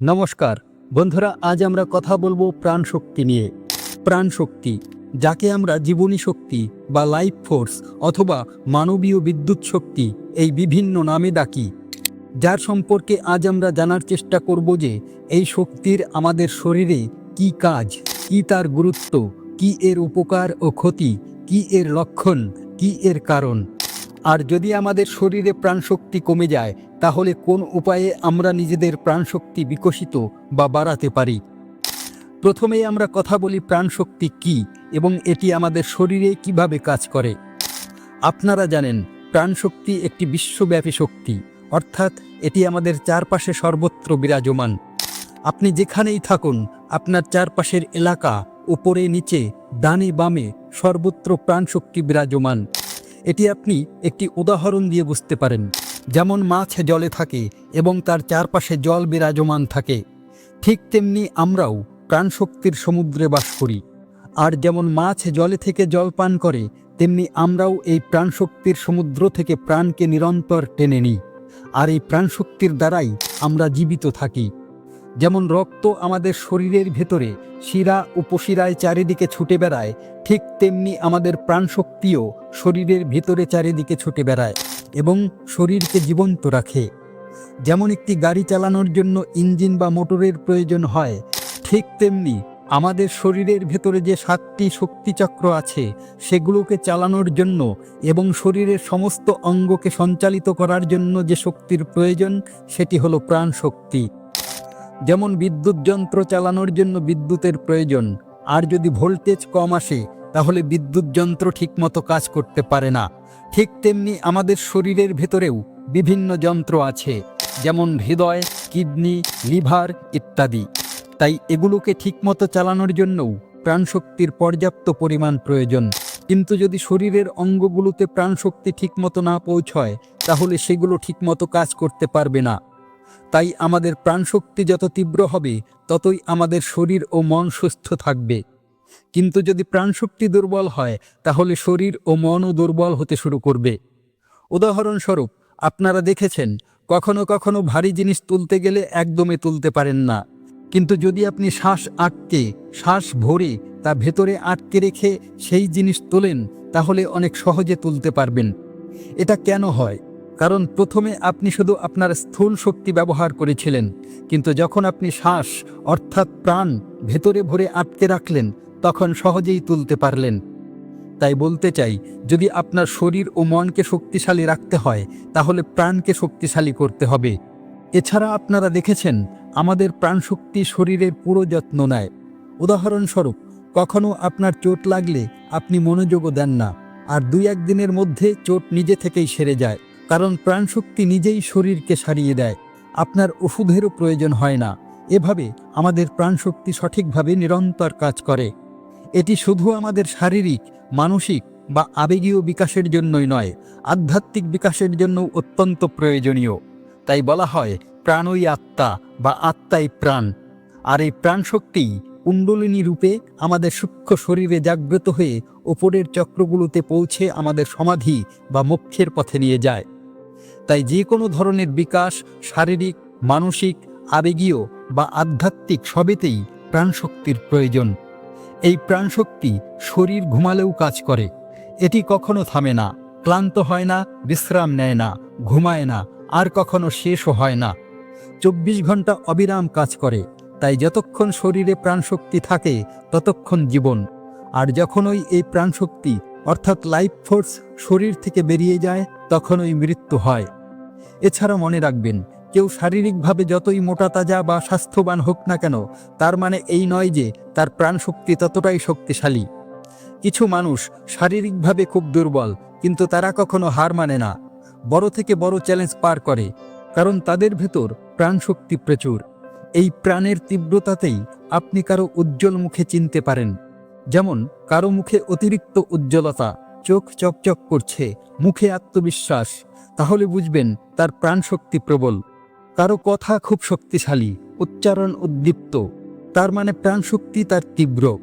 নমস্কার। বন্ধুরা, আজ আমরা কথা বলব প্রাণ শক্তি নিয়ে। প্রাণ শক্তি যাকে আমরা জীবনী শক্তি বা লাইফ ফোর্স অথবা মানবীয় বিদ্যুৎ শক্তি এই বিভিন্ন নামে ডাকি। যার সম্পর্কে আজ আমরা জানার চেষ্টা করব যে এই শক্তির আমাদের শরীরে কি কাজ, কি তার গুরুত্ব, কি এর উপকার ও ক্ষতি, কি এর লক্ষণ, কি এর কারণ। আর যদি আমাদের শরীরে প্রাণশক্তি কমে যায় তাহলে কোন উপায়ে আমরা নিজেদের প্রাণশক্তি বিকশিত বা বাড়াতে পারি? প্রথমেই আমরা কথা বলি প্রাণশক্তি কি এবং এটি আমাদের শরীরে কীভাবে কাজ করে। আপনারা জানেন, প্রাণশক্তি একটি বিশ্বব্যাপী শক্তি, অর্থাৎ এটি আমাদের চারপাশে সর্বত্র বিরাজমান। আপনি যেখানেই থাকুন, আপনার চারপাশের এলাকা, উপরে, নিচে, ডানে, বামে, সর্বত্র প্রাণশক্তি বিরাজমান। এটি আপনি একটি উদাহরণ দিয়ে বুঝতে পারেন। যেমন মাছ জলে থাকে এবং তার চারপাশে জল বিরাজমান থাকে, ঠিক তেমনি আমরাও প্রাণশক্তির সমুদ্রে বাস করি। আর যেমন মাছ জলে থেকে জল পান করে, তেমনি আমরাও এই প্রাণশক্তির সমুদ্র থেকে প্রাণকে নিরন্তর টেনে নিই। আর এই প্রাণশক্তির দ্বারাই আমরা জীবিত থাকি। যেমন রক্ত আমাদের শরীরের ভেতরে শিরা উপশিরায় চারিদিকে ছুটে বেড়ায়, ঠিক তেমনি আমাদের প্রাণশক্তিও শরীরের ভেতরে চারিদিকে ছুটে বেড়ায়। এবং শরীরকে জীবন্ত রাখে। যেমন একটি গাড়ি চালানোর জন্য ইঞ্জিন বা মোটরের প্রয়োজন হয়, ঠিক তেমনি আমাদের শরীরের ভেতরে যে সাতটি শক্তিচক্র আছে, সেগুলোকে চালানোর জন্য এবং শরীরের সমস্ত অঙ্গকে সঞ্চালিত করার জন্য যে শক্তির প্রয়োজন, সেটি হলো প্রাণ শক্তি। যেমন বিদ্যুৎ যন্ত্র চালানোর জন্য বিদ্যুতের প্রয়োজন, আর যদি ভোল্টেজ কম আসে তাহলে বিদ্যুৎ যন্ত্র ঠিকমতো কাজ করতে পারে না। ঠিক তেমনি আমাদের শরীরের ভেতরেও বিভিন্ন যন্ত্র আছে, যেমন হৃদয়, কিডনি, লিভার ইত্যাদি। তাই এগুলোকে ঠিকমতো চালানোর জন্যও প্রাণশক্তির পর্যাপ্ত পরিমাণ প্রয়োজন। কিন্তু যদি শরীরের অঙ্গগুলোতে প্রাণশক্তি ঠিকমতো না পৌঁছয়, তাহলে সেগুলো ঠিকমতো কাজ করতে পারবে না। তাই আমাদের প্রাণশক্তি যত তীব্র হবে, ততই আমাদের শরীর ও মন সুস্থ থাকবে। কিন্তু যদি প্রাণশক্তি দুর্বল হয়, তাহলে শরীর ও মনও দুর্বল হতে শুরু করবে। উদাহরণস্বরূপ, আপনারা দেখেছেন, কখনো কখনো ভারী জিনিস তুলতে গেলে একদমে তুলতে পারেন না। কিন্তু যদি আপনি শ্বাস আটকে, শ্বাস ভরে তা ভেতরে আটকে রেখে সেই জিনিস তোলেন, তাহলে অনেক সহজে তুলতে পারবেন। এটা কেন হয়? কারণ প্রথমে আপনি শুধু আপনার স্থূল শক্তি ব্যবহার করেছিলেন, কিন্তু যখন আপনি শ্বাস, অর্থাৎ প্রাণ, ভেতরে ভরে আটকে রাখলেন তখন সহজেই তুলতে পারলেন। তাই বলতে চাই, যদি আপনার শরীর ও মনকে শক্তিশালী রাখতে হয়, তাহলে প্রাণকে শক্তিশালী করতে হবে। এছাড়া আপনারা দেখেছেন, আমাদের প্রাণশক্তি শরীরের পুরো যত্ন নেয়। উদাহরণস্বরূপ, কখনো আপনার চোট লাগলে আপনি মনোযোগও দেন না, আর দুই একদিনের মধ্যে চোট নিজে থেকেই সেরে যায়, কারণ প্রাণশক্তি নিজেই শরীরকে সারিয়ে দেয়। আপনার ওষুধেরও প্রয়োজন হয় না। এভাবে আমাদের প্রাণশক্তি সঠিকভাবে নিরন্তর কাজ করে। এটি শুধু আমাদের শারীরিক, মানসিক বা আবেগীয় বিকাশের জন্যই নয়, আধ্যাত্মিক বিকাশের জন্য অত্যন্ত প্রয়োজনীয়। তাই বলা হয়, প্রাণই আত্মা বা আত্মাই প্রাণ। আর এই প্রাণশক্তি কুণ্ডলিনী রূপে আমাদের সূক্ষ্ম শরীরে জাগ্রত হয়ে ওপরের চক্রগুলোতে পৌঁছে আমাদের সমাধি বা মোক্ষের পথে নিয়ে যায়। তাই যে কোনো ধরনের বিকাশ শারীরিক, মানসিক, আবেগীয় বা আধ্যাত্মিক সবেতেই প্রাণশক্তির প্রয়োজন। এই প্রাণশক্তি শরীর ঘুমালেও কাজ করে। এটি কখনো থামে না, ক্লান্ত হয় না, বিশ্রাম নেয় না, ঘুমায় না, আর কখনো শেষও হয় না। চব্বিশ ঘণ্টা অবিরাম কাজ করে, তাই যতক্ষণ শরীরে প্রাণশক্তি থাকে, ততক্ষণ জীবন। আর যখনই এই প্রাণশক্তি, অর্থাৎ লাইফ ফোর্স, শরীর থেকে বেরিয়ে যায়, তখনই মৃত্যু হয়। এছাড়া মনে রাখবেন কেউ শারীরিকভাবে যতই মোটা তাজা বা স্বাস্থ্যবান হোক না কেন, তার মানে এই নয় যে তার প্রাণশক্তি ততটাই শক্তিশালী। কিছু মানুষ শারীরিকভাবে খুব দুর্বল, কিন্তু তারা কখনো হার মানে না। বড় থেকে বড় চ্যালেঞ্জ পার করে, কারণ তাদের ভেতর প্রাণশক্তি প্রচুর। এই প্রাণের তীব্রতাতেই আপনি কারও উজ্জ্বল মুখে চিনতে পারেন। যেমন, কারও মুখে অতিরিক্ত উজ্জ্বলতা, চোখ চকচক করছে, মুখে আত্মবিশ্বাস, তাহলে বুঝবেন তার প্রাণশক্তি প্রবল। কারও কথা খুব শক্তিশালী, উচ্চারণ উদ্দীপ্ত, তার মানে প্রাণশক্তি তার তীব্র।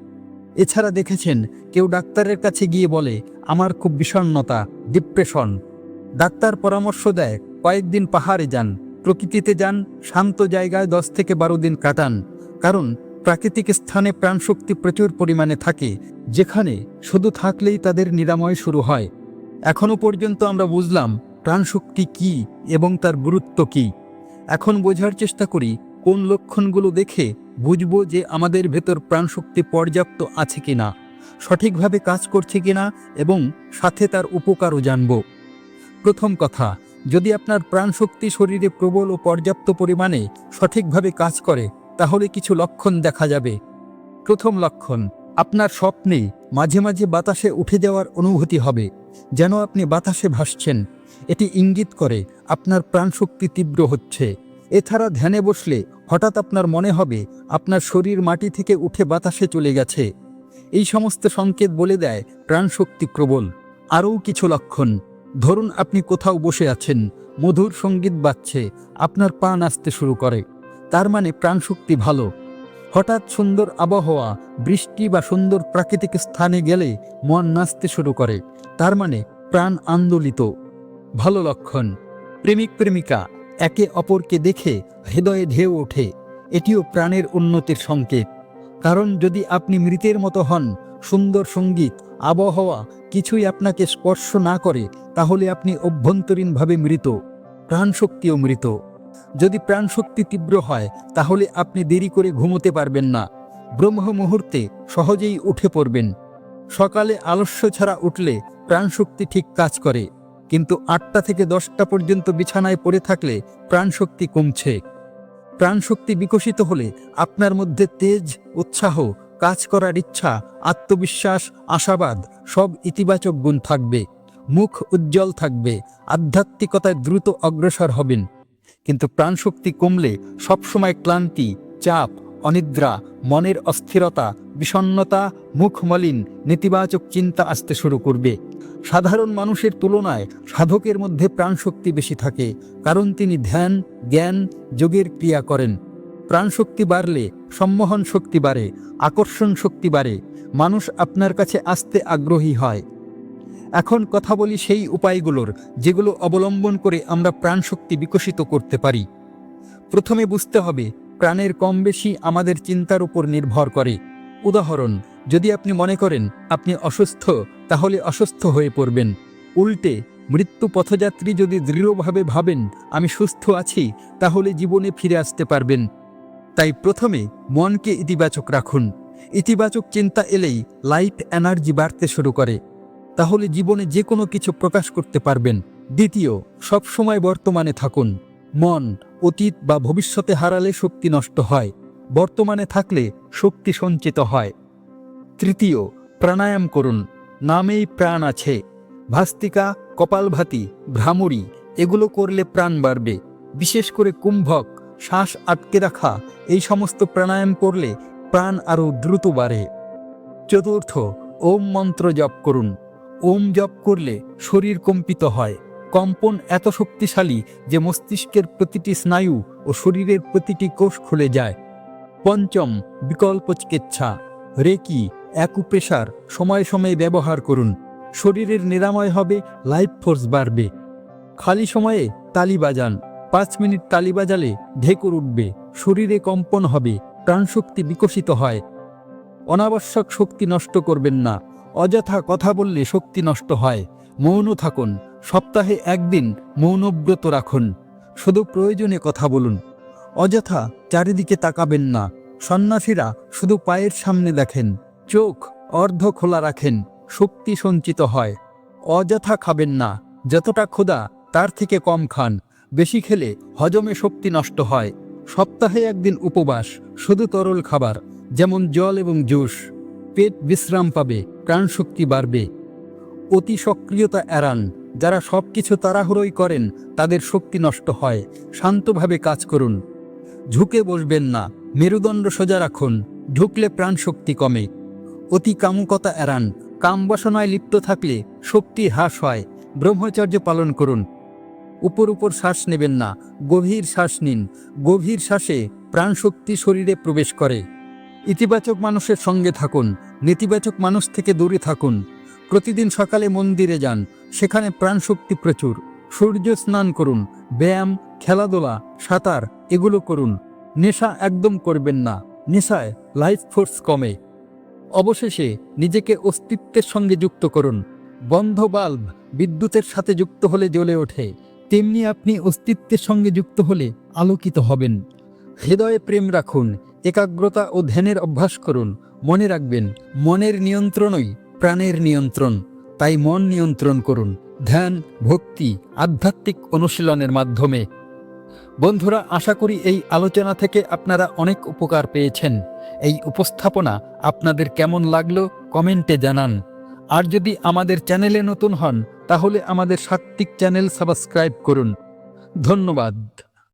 এছাড়া দেখেছেন, কেউ ডাক্তারের কাছে গিয়ে বলে, আমার খুব বিষণ্ণতা, ডিপ্রেশন। ডাক্তার পরামর্শ দেয়, কয়েকদিন পাহাড়ে যান, প্রকৃতিতে যান, শান্ত জায়গায় দশ থেকে বারো দিন কাটান। কারণ প্রাকৃতিক স্থানে প্রাণশক্তি প্রচুর পরিমাণে থাকে, যেখানে শুধু থাকলেই তাদের নিরাময় শুরু হয়। এখনও পর্যন্ত আমরা বুঝলাম, প্রাণশক্তি কি এবং তার গুরুত্ব কি। এখন বোঝার চেষ্টা করি, কোন লক্ষণগুলো দেখে বুঝব যে আমাদের ভেতর প্রাণশক্তি পর্যাপ্ত আছে কিনা, সঠিকভাবে কাজ করছে কিনা এবং সাথে তার উপকারও জানব। প্রথম কথা, যদি আপনার প্রাণশক্তি শরীরে প্রবল ও পর্যাপ্ত পরিমাণে সঠিকভাবে কাজ করে, তাহলে কিছু লক্ষণ দেখা যাবে। প্রথম লক্ষণ, আপনার স্বপ্নে মাঝে মাঝে বাতাসে উঠে যাওয়ার অনুভূতি হবে, যেন আপনি বাতাসে ভাসছেন। এটি ইঙ্গিত করে আপনার প্রাণশক্তি তীব্র হচ্ছে। এছাড়া ধ্যানে বসলে হঠাৎ আপনার মনে হবে আপনার শরীর মাটি থেকে উঠে বাতাসে চলে গেছে। এই সমস্ত সংকেত বলে দেয় প্রাণশক্তি প্রবল। আরও কিছু লক্ষণ। ধরুন আপনি কোথাও বসে আছেন, মধুর সংগীত বাজছে, আপনার পা নাচতে শুরু করে। তার মানে প্রাণশক্তি ভালো। হঠাৎ সুন্দর আবহাওয়া, বৃষ্টি বা সুন্দর প্রাকৃতিক স্থানে গেলে মন নাচতে শুরু করে। তার মানে প্রাণ আন্দোলিত। ভালো লক্ষণ। প্রেমিক প্রেমিকা, একে অপরকে দেখে হৃদয়ে ঢেউ ওঠে। এটিও প্রাণের উন্নতির সংকেত। কারণ যদি আপনি মৃতের মতো হন, সুন্দর সংগীত, আবহাওয়া কিছুই আপনাকে স্পর্শ না করে, তাহলে আপনি অভ্যন্তরীণভাবে মৃত। প্রাণশক্তিও মৃত। যদি প্রাণশক্তি তীব্র হয়, তাহলে আপনি দেরি করে ঘুমোতে পারবেন না। ব্রহ্ম মুহূর্তে সহজেই উঠে পড়বেন। সকালে আলস্য ছাড়া উঠলে প্রাণশক্তি ঠিক কাজ করে। কিন্তু আটটা থেকে দশটা পর্যন্ত বিছানায় পড়ে থাকলে প্রাণশক্তি কমছে। প্রাণশক্তি বিকশিত হলে আপনার মধ্যে তেজ, উৎসাহ, কাজ করার ইচ্ছা, আত্মবিশ্বাস, আশাবাদ সব ইতিবাচক গুণ থাকবে। মুখ উজ্জ্বল থাকবে, আধ্যাত্মিকতায় দ্রুত অগ্রসর হবেন। কিন্তু প্রাণশক্তি কমলে সবসময় ক্লান্তি, চাপ অনিদ্রা, মনের অস্থিরতা বিষণ্নতা মুখ মলিন নেতিবাচক চিন্তা আসতে শুরু করবে। সাধারণ মানুষের তুলনায় সাধকের মধ্যে প্রাণশক্তি বেশি থাকে, কারণ তিনি ধ্যান, জ্ঞান, যোগের ক্রিয়া করেন। প্রাণশক্তি বাড়লে সম্মোহন শক্তি বাড়ে, আকর্ষণ শক্তি বাড়ে, মানুষ আপনার কাছে আসতে আগ্রহী হয়। এখন কথা বলি সেই উপায়গুলোর, যেগুলো অবলম্বন করে আমরা প্রাণশক্তি বিকশিত করতে পারি। প্রথমে বুঝতে হবে প্রাণের কম বেশি আমাদের চিন্তার উপর নির্ভর করে। উদাহরণ, যদি আপনি মনে করেন আপনি অসুস্থ, তাহলে অসুস্থ হয়ে পড়বেন। উল্টে, মৃত্যু পথযাত্রী যদি দৃঢ়ভাবে ভাবেন, আমি সুস্থ আছি তাহলে জীবনে ফিরে আসতে পারবেন। তাই প্রথমে মনকে ইতিবাচক রাখুন। ইতিবাচক চিন্তা এলেই লাইফ এনার্জি বাড়তে শুরু করে। তাহলে জীবনে যে কোনো কিছু প্রকাশ করতে পারবেন। দ্বিতীয়, সবসময় বর্তমানে থাকুন। মন অতীত বা ভবিষ্যতে হারালে শক্তি নষ্ট হয়, বর্তমানে থাকলে শক্তি সঞ্চিত হয়। তৃতীয়, প্রাণায়াম করুন। নামেই প্রাণ আছে। ভাস্তিকা, কপালভাতি, ভ্রামরী, এগুলো করলে প্রাণ বাড়বে। বিশেষ করে কুম্ভক, শ্বাস আটকে রাখা, এই সমস্ত প্রাণায়াম করলে প্রাণ আরও দ্রুত বাড়ে। চতুর্থ, ওম মন্ত্র জপ করুন। ওম জপ করলে শরীর কম্পিত হয়। কম্পন এত শক্তিশালী যে মস্তিষ্কের প্রতিটি স্নায়ু ও শরীরের প্রতিটি কোষ খুলে যায়। পঞ্চম বিকল্প চিকিৎসা। রেকি অ্যাকুপ্রেশার সময় সময়ে ব্যবহার করুন। শরীরের নিরাময় হবে, লাইফ ফোর্স বাড়বে। খালি সময়ে তালি বাজান। পাঁচ মিনিট তালি বাজালে ঢেকুর উঠবে, শরীরে কম্পন হবে, প্রাণশক্তি বিকশিত হয়। অনাবশ্যক শক্তি নষ্ট করবেন না। অযথা কথা বললে শক্তি নষ্ট হয়। মৌন থাকুন। সপ্তাহে একদিন মৌনব্রত রাখুন। শুধু প্রয়োজনে কথা বলুন। অযথা চারিদিকে তাকাবেন না। সন্ন্যাসীরা শুধু পায়ের সামনে দেখেন। চোখ অর্ধ খোলা রাখেন। শক্তি সঞ্চিত হয়। অযথা খাবেন না। যতটা ক্ষুধা, তার থেকে কম খান। বেশি খেলে হজমে শক্তি নষ্ট হয়। সপ্তাহে একদিন উপবাস, শুধু তরল খাবার, যেমন জল এবং জুস। পেট বিশ্রাম পাবে, প্রাণশক্তি বাড়বে। অতি সক্রিয়তা এড়ান। যারা সব কিছু তাড়াহুড়োই করেন, তাদের শক্তি নষ্ট হয়। শান্তভাবে কাজ করুন। ঝুঁকে বসবেন না। মেরুদণ্ড সোজা রাখুন। ঢুকলে প্রাণশক্তি কমে। অতি কামুকতা এড়ান। কাম বাসনায় লিপ্ত থাকলে শক্তি হ্রাস হয়। ব্রহ্মচর্য পালন করুন। উপর উপর শ্বাস নেবেন না। গভীর শ্বাস নিন। গভীর শ্বাসে প্রাণশক্তি শরীরে প্রবেশ করে। ইতিবাচক মানুষের সঙ্গে থাকুন। নেতিবাচক মানুষ থেকে দূরে থাকুন। প্রতিদিন সকালে মন্দিরে যান, সেখানে প্রাণশক্তি প্রচুর। সূর্য স্নান করুন, ব্যায়াম, খেলাধুলা, সাঁতার, এগুলো করুন। নেশা একদম করবেন না, নেশায় লাইফ ফোর্স কমে। অবশেষে নিজেকে অস্তিত্বের সঙ্গে যুক্ত করুন। বন্ধ বাল্ব বিদ্যুতের সাথে যুক্ত হলে জ্বলে ওঠে, তেমনি আপনি অস্তিত্বের সঙ্গে যুক্ত হলে আলোকিত হবেন। হৃদয়ে প্রেম রাখুন, একাগ্রতা ও ধ্যানের অভ্যাস করুন। মনে রাখবেন, মনের নিয়ন্ত্রণই প্রাণের নিয়ন্ত্রণ, তাই মন নিয়ন্ত্রণ করুন। ধ্যান, ভক্তি, আধ্যাত্মিক অনুশীলনের মাধ্যমে। বন্ধুরা, আশা করি এই আলোচনা থেকে আপনারা অনেক উপকার পেয়েছেন। এই উপস্থাপনা আপনাদের কেমন লাগল কমেন্টে জানান। আর যদি আমাদের চ্যানেলে নতুন হন, তাহলে আমাদের সাত্ত্বিক চ্যানেল সাবস্ক্রাইব করুন। ধন্যবাদ।